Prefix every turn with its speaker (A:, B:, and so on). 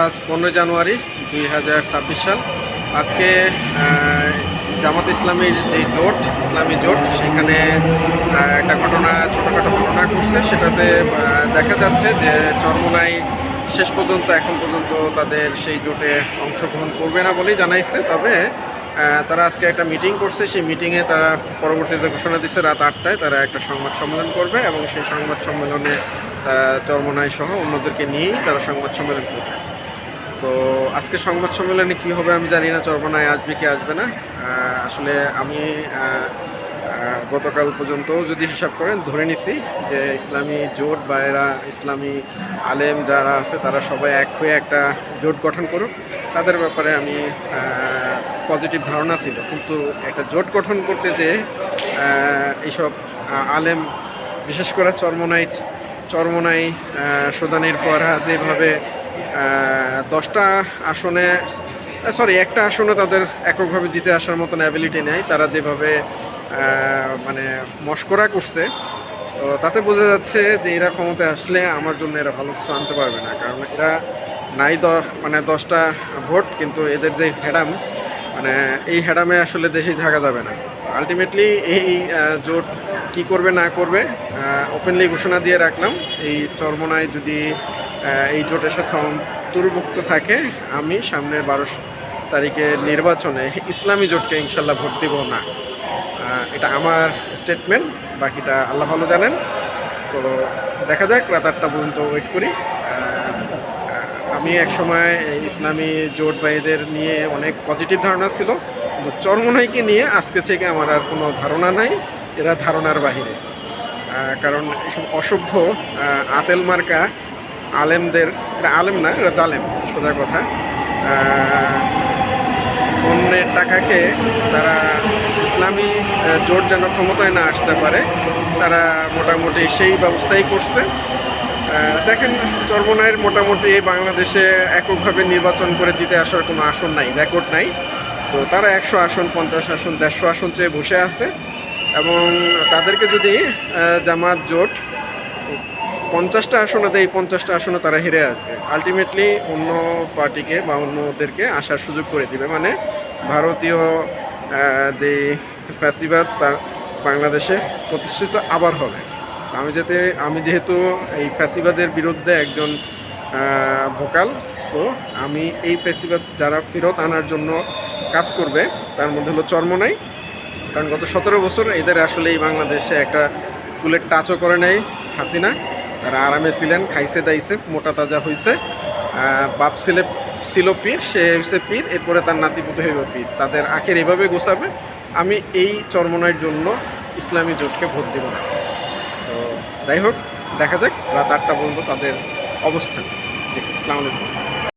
A: আজ পনেরোই জানুয়ারি দুই হাজার ছাব্বিশ সাল। আজকে জামাত ইসলামীর যে জোট, ইসলামী জোট, সেখানে একটা ঘটনা, ছোটোখাটো ঘটনা ঘটছে। সেটাতে দেখা যাচ্ছে যে চরমোনাই শেষ পর্যন্ত, এখন পর্যন্ত তাদের সেই জোটে অংশগ্রহণ করবে না বলেই জানাইছে। তবে তারা আজকে একটা মিটিং করছে। সেই মিটিংয়ে তারা পরবর্তীতে ঘোষণা দিচ্ছে রাত আটটায় তারা একটা সংবাদ সম্মেলন করবে এবং সেই সংবাদ সম্মেলনে তারা চরমনাই সহ অন্যদেরকে নিয়েই তারা সংবাদ সম্মেলন করবে। তো আজকে সংবাদ সম্মেলনে কি হবে আমি জানি না চরমনায় আসবে কি আসবে না। আসলে আমি গতকাল পর্যন্ত যদি হিসাব করেন ধরে নিছি যে ইসলামী জোট বা এরা ইসলামী আলেম যারা আছে, তারা সবাই এক হয়ে একটা জোট গঠন করুক। তাদের ব্যাপারে আমি পজিটিভ ধারণা ছিল। কিন্তু একটা জোট গঠন করতে যে এইসব আলেম, বিশেষ করে চরমনাই চরমনাই সুদানির ফোয়ারা যেভাবে দশটা আসনে সরি একটা আসনে তাদের এককভাবে জিতে আসার মতন অ্যাবিলিটি নেই। তারা যেভাবে মানে মস্করা করছে, তো তাতে বোঝা যাচ্ছে যে এরা ক্ষমতায় আসলে আমার জন্য এরা ভালো কিছু আনতে পারবে না। কারণ এরা নাই দ মানে দশটা ভোট, কিন্তু এদের যে হেডাম মানে এই হ্যাডামে আসলে দেশেই থাকা যাবে না। আলটিমেটলি এই জোট কি করবে, না করবে ওপেনলি ঘোষণা দিয়ে রাখলাম। এই চরমনায় যদি এই জোটের সাথে অন্তর্ভুক্ত থাকে, আমি সামনের বারো তারিখে নির্বাচনে ইসলামী জোটকে ইনশাল্লাহ ভোট দিব না। এটা আমার স্টেটমেন্ট বাকিটা আল্লাহ ভালো জানেন। তো দেখা যাক রাত আটটা পর্যন্ত ওয়েট করি। আমি একসময় এই ইসলামী জোট ভাইদের নিয়ে অনেক পজিটিভ ধারণা ছিল, কিন্তু চরমনাইকে নিয়ে আজকে থেকে আমার আর কোনো ধারণা নাই। এরা ধারণার বাহিরে। কারণ এসব অসভ্য আতেল মার্কা আলেমদের, এটা আলেম না এরা জালেম, সোজা কথা। অন্যের টাকাকে তারা ইসলামী জোট যেন ক্ষমতায় না আসতে পারে, তারা মোটামুটি সেই ব্যবস্থাই করছে। দেখেন চর্মনায়ের মোটামুটি বাংলাদেশে এককভাবে নির্বাচন করে জিতে আসার কোনো আসন নাই, রেকর্ড নাই। তো তারা একশো আসন, পঞ্চাশ আসন, দেড়শো আসন চেয়ে বসে আছে। এবং তাদেরকে যদি জামাত জোট পঞ্চাশটা আসনে দেয় পঞ্চাশটা আসনে তারা হেরে আসবে। আলটিমেটলি অন্য পার্টিকে বা অন্যদেরকে আসার সুযোগ করে দিবে। মানে ভারতীয় যে ফ্যাসিবাদ তার বাংলাদেশে প্রতিষ্ঠিত আবার হবে। আমি যাতে, আমি যেহেতু এই ফ্যাসিবাদের বিরুদ্ধে একজন ভোকাল সো আমি এই ফ্যাসিবাদ যারা ফেরত আনার জন্য কাজ করবে, তার মধ্যে হলো চর্মনাই। কারণ গত সতেরো বছর এদের আসলে এই বাংলাদেশে একটা ফুলের টাচও করে নেয় হাসিনা। তারা আরামে ছিলেন খাইছে দাইছে মোটা তাজা হয়েছে বাপ ছেলে ছিল পীর সে হয়েছে পীর এরপরে তার নাতিপুত হইব পীর। তাদের আখের এভাবে গোছাবে আমি এই চরমনাইয়ের জন্য ইসলামী জোটকে ভোট দেব না। তো যাই হোক দেখা যাক রাত আটটা পর্যন্ত তাদের অবস্থান। জি, আসসালামু আলাইকুম।